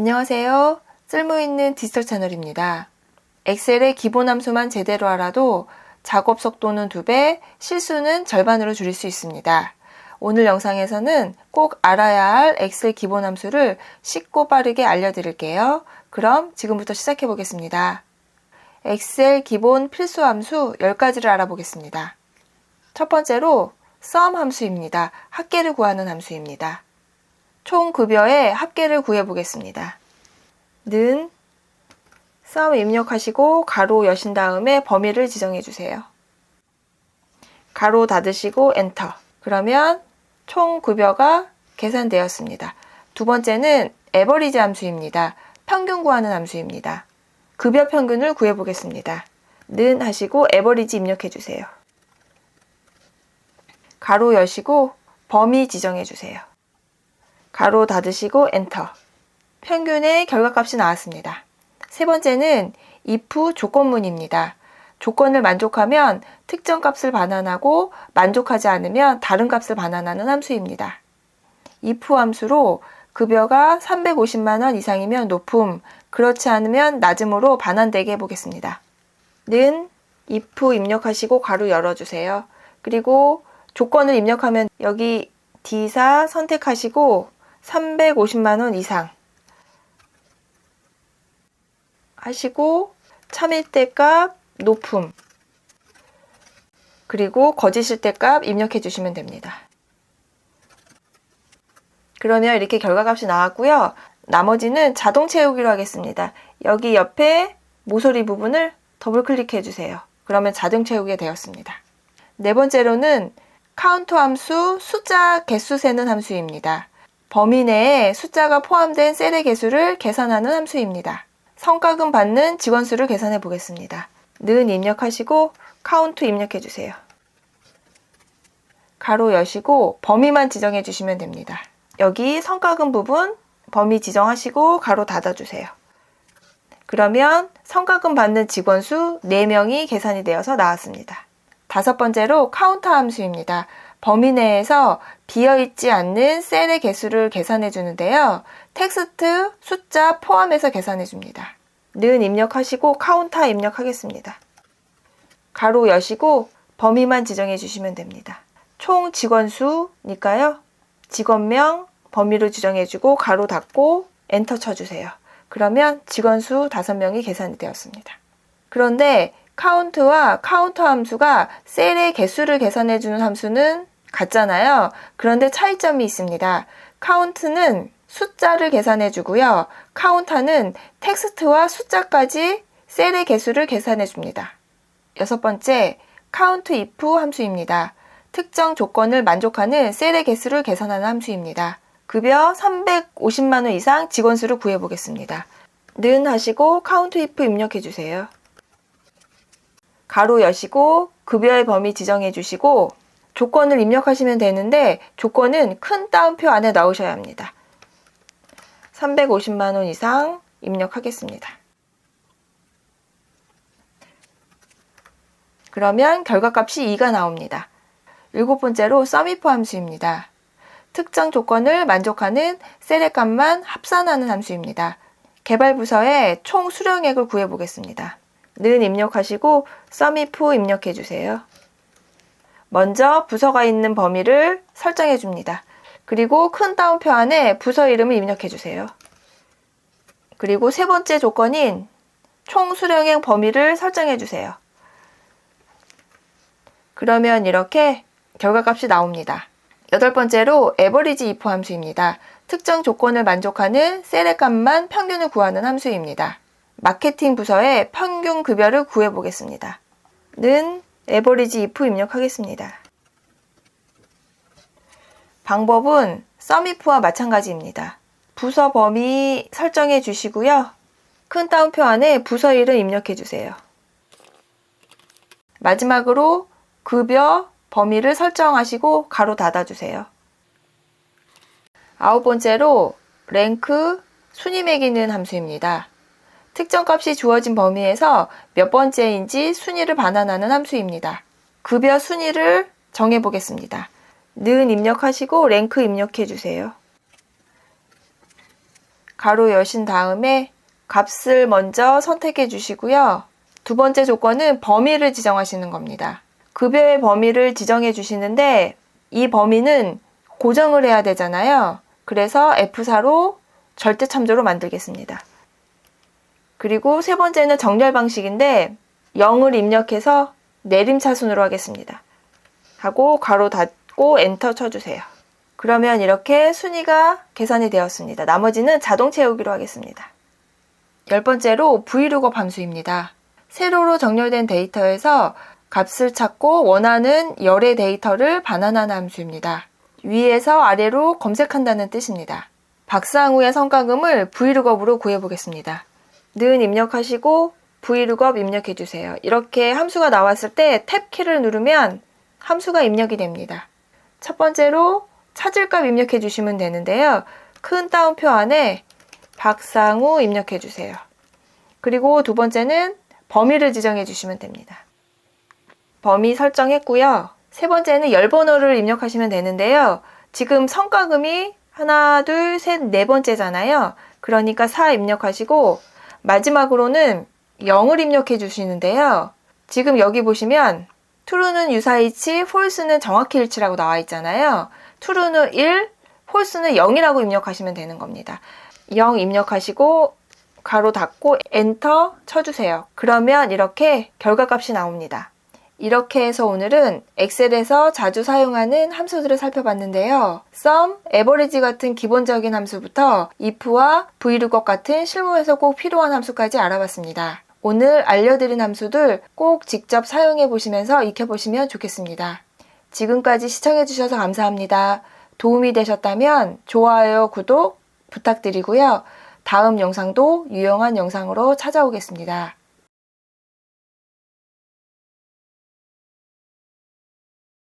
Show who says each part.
Speaker 1: 안녕하세요. 쓸모있는 디지털 채널입니다. 엑셀의 기본 함수만 제대로 알아도 작업 속도는 2배, 실수는 절반으로 줄일 수 있습니다. 오늘 영상에서는 꼭 알아야 할 엑셀 기본 함수를 쉽고 빠르게 알려드릴게요. 그럼 지금부터 시작해 보겠습니다. 엑셀 기본 필수 함수 10가지를 알아보겠습니다. 첫 번째로 sum 함수입니다. 합계를 구하는 함수입니다. 총 급여의 합계를 구해 보겠습니다. 는 sum 입력하시고 가로 여신 다음에 범위를 지정해 주세요. 가로 닫으시고 엔터. 그러면 총 급여가 계산되었습니다. 두 번째는 에버리지 함수입니다. 평균 구하는 함수입니다. 급여 평균을 구해 보겠습니다. 는 하시고 에버리지 입력해 주세요. 가로 여시고 범위 지정해 주세요. 가로 닫으시고 엔터. 평균의 결과값이 나왔습니다. 세 번째는 if 조건문입니다. 조건을 만족하면 특정 값을 반환하고 만족하지 않으면 다른 값을 반환하는 함수입니다. if 함수로 급여가 350만 원 이상이면 높음, 그렇지 않으면 낮음으로 반환되게 해보겠습니다. 는 if 입력하시고 가로 열어주세요. 그리고 조건을 입력하면 여기 D사 선택하시고 350만 원 이상 하시고 참일대 값 높음 그리고 거짓일 때값 입력해 주시면 됩니다. 그러면 이렇게 결과값이 나왔고요. 나머지는 자동 채우기로 하겠습니다. 여기 옆에 모서리 부분을 더블 클릭해 주세요. 그러면 자동 채우게 되었습니다. 네 번째로는 카운터 함수 숫자 개수 세는 함수입니다. 범위 내에 숫자가 포함된 셀의 개수를 계산하는 함수입니다. 성과금 받는 직원 수를 계산해 보겠습니다. 는 입력하시고 카운트 입력해 주세요. 가로 여시고 범위만 지정해 주시면 됩니다. 여기 성과금 부분 범위 지정하시고 가로 닫아 주세요. 그러면 성과금 받는 직원 수 4명이 계산이 되어서 나왔습니다. 다섯 번째로 카운터 함수입니다. 범위 내에서 비어있지 않는 셀의 개수를 계산해 주는데요. 텍스트, 숫자 포함해서 계산해 줍니다. 는 입력하시고 카운터 입력하겠습니다. 가로 여시고 범위만 지정해 주시면 됩니다. 총 직원 수니까요. 직원명 범위로 지정해 주고 가로 닫고 엔터 쳐주세요. 그러면 직원 수 5명이 계산이 되었습니다. 그런데 카운트와 카운터 함수가 셀의 개수를 계산해 주는 함수는 같잖아요. 그런데 차이점이 있습니다. 카운트는 숫자를 계산해 주고요. 카운터는 텍스트와 숫자까지 셀의 개수를 계산해 줍니다. 여섯 번째, count if 함수입니다. 특정 조건을 만족하는 셀의 개수를 계산하는 함수입니다. 급여 350만 원 이상 직원 수를 구해 보겠습니다. 는 하시고 count if 입력해 주세요. 가로 여시고 급여의 범위 지정해 주시고 조건을 입력하시면 되는데 조건은 큰 따옴표 안에 넣으셔야 합니다. 350만 원 이상 입력하겠습니다. 그러면 결과값이 2가 나옵니다. 일곱 번째로 sumif 함수입니다. 특정 조건을 만족하는 셀의 값만 합산하는 함수입니다. 개발 부서의 총 수령액을 구해 보겠습니다. 는 입력하시고 sumif 입력해 주세요. 먼저 부서가 있는 범위를 설정해 줍니다. 그리고 큰 따옴표 안에 부서 이름을 입력해 주세요. 그리고 세 번째 조건인 총 수령액 범위를 설정해 주세요. 그러면 이렇게 결과값이 나옵니다. 여덟 번째로 에버리지 if 함수입니다. 특정 조건을 만족하는 셀의 값만 평균을 구하는 함수입니다. 마케팅 부서의 평균 급여를 구해 보겠습니다. 는 에버리지 if 입력하겠습니다. 방법은 sumif와 마찬가지입니다. 부서 범위 설정해 주시고요. 큰 따옴표 안에 부서 이름 입력해 주세요. 마지막으로 급여 범위를 설정하시고 가로 닫아주세요. 아홉 번째로 랭크 순위 매기는 함수입니다. 특정 값이 주어진 범위에서 몇 번째인지 순위를 반환하는 함수입니다. 급여 순위를 정해 보겠습니다. 는 입력하시고 랭크 입력해 주세요. 가로 여신 다음에 값을 먼저 선택해 주시고요. 두 번째 조건은 범위를 지정하시는 겁니다. 급여의 범위를 지정해 주시는데 이 범위는 고정을 해야 되잖아요. 그래서 F4로 절대 참조로 만들겠습니다. 그리고 세 번째는 정렬 방식인데 0을 입력해서 내림차순으로 하겠습니다. 하고 가로 닫고 엔터 쳐주세요. 그러면 이렇게 순위가 계산이 되었습니다. 나머지는 자동 채우기로 하겠습니다. 열 번째로 vlookup 함수입니다. 세로로 정렬된 데이터에서 값을 찾고 원하는 열의 데이터를 반환하는 함수입니다. 위에서 아래로 검색한다는 뜻입니다. 박상우의 성과금을 vlookup으로 구해보겠습니다. 는 입력하시고 vlookup 입력해 주세요. 이렇게 함수가 나왔을 때 탭 키를 누르면 함수가 입력이 됩니다. 첫 번째로 찾을 값 입력해 주시면 되는데요. 큰 따옴표 안에 박상우 입력해 주세요. 그리고 두 번째는 범위를 지정해 주시면 됩니다. 범위 설정했고요. 세 번째는 열 번호를 입력하시면 되는데요. 지금 성과금이 하나, 둘, 셋, 네 번째잖아요. 그러니까 4 입력하시고 마지막으로는 0을 입력해 주시는데요. 지금 여기 보시면 true는 유사일치, false는 정확히 일치라고 나와 있잖아요. true는 1, false는 0이라고 입력하시면 되는 겁니다. 0 입력하시고 가로 닫고 엔터 쳐주세요. 그러면 이렇게 결과값이 나옵니다. 이렇게 해서 오늘은 엑셀에서 자주 사용하는 함수들을 살펴봤는데요. sum, average 같은 기본적인 함수부터 if와 vlookup 같은 실무에서 꼭 필요한 함수까지 알아봤습니다. 오늘 알려드린 함수들 꼭 직접 사용해 보시면서 익혀보시면 좋겠습니다. 지금까지 시청해주셔서 감사합니다. 도움이 되셨다면 좋아요, 구독 부탁드리고요. 다음 영상도 유용한 영상으로 찾아오겠습니다.